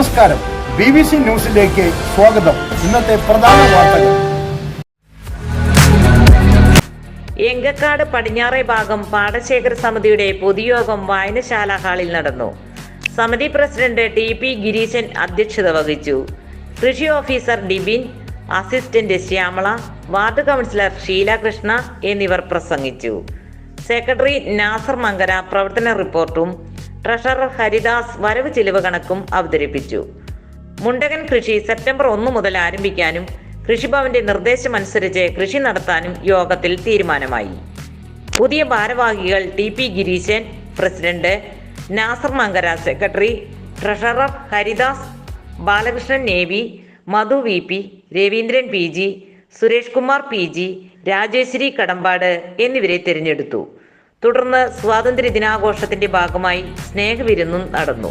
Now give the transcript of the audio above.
നമസ്കാരം. B B C ന്യൂസിലേക്ക് സ്വാഗതം. ഇന്നത്തെ പ്രധാന വാർത്തകൾ. എങ്കക്കാട് പടിഞ്ഞാറേ ഭാഗം പാടശേഖര സമിതിയുടെ പൊതുയോഗം വായനശാല ഹാളിൽ നടന്നു. സമിതി പ്രസിഡന്റ് ടി പി ഗിരീശൻ അധ്യക്ഷത വഹിച്ചു. കൃഷി officer Dibin assistant Shyamala ward councillor Sheelakrishna എന്നിവർ പ്രസംഗിച്ചു. സെക്രട്ടറി നാസർ മങ്കര പ്രവർത്തന റിപ്പോർട്ടും ട്രഷറർ ഹരിദാസ് വരവ് ചിലവ് കണക്കും അവതരിപ്പിച്ചു. മുണ്ടകൻ കൃഷി സെപ്റ്റംബർ ഒന്ന് മുതൽ ആരംഭിക്കാനും കൃഷിഭവന്റെ നിർദ്ദേശമനുസരിച്ച് കൃഷി നടത്താനും യോഗത്തിൽ തീരുമാനമായി. പുതിയ ഭാരവാഹികൾ T P Gireesan president Nasar Mankara secretary treasurer Haridas Balakrishnan navy Madhu V P Raveendran P G Suresh Kumar P G Rajeswari Kadambad എന്നിവരെ തിരഞ്ഞെടുത്തു. തുടർന്ന് സ്വാതന്ത്ര്യ ദിനാഘോഷത്തിന്റെ ഭാഗമായി സ്നേഹവിരുന്നും നടന്നു.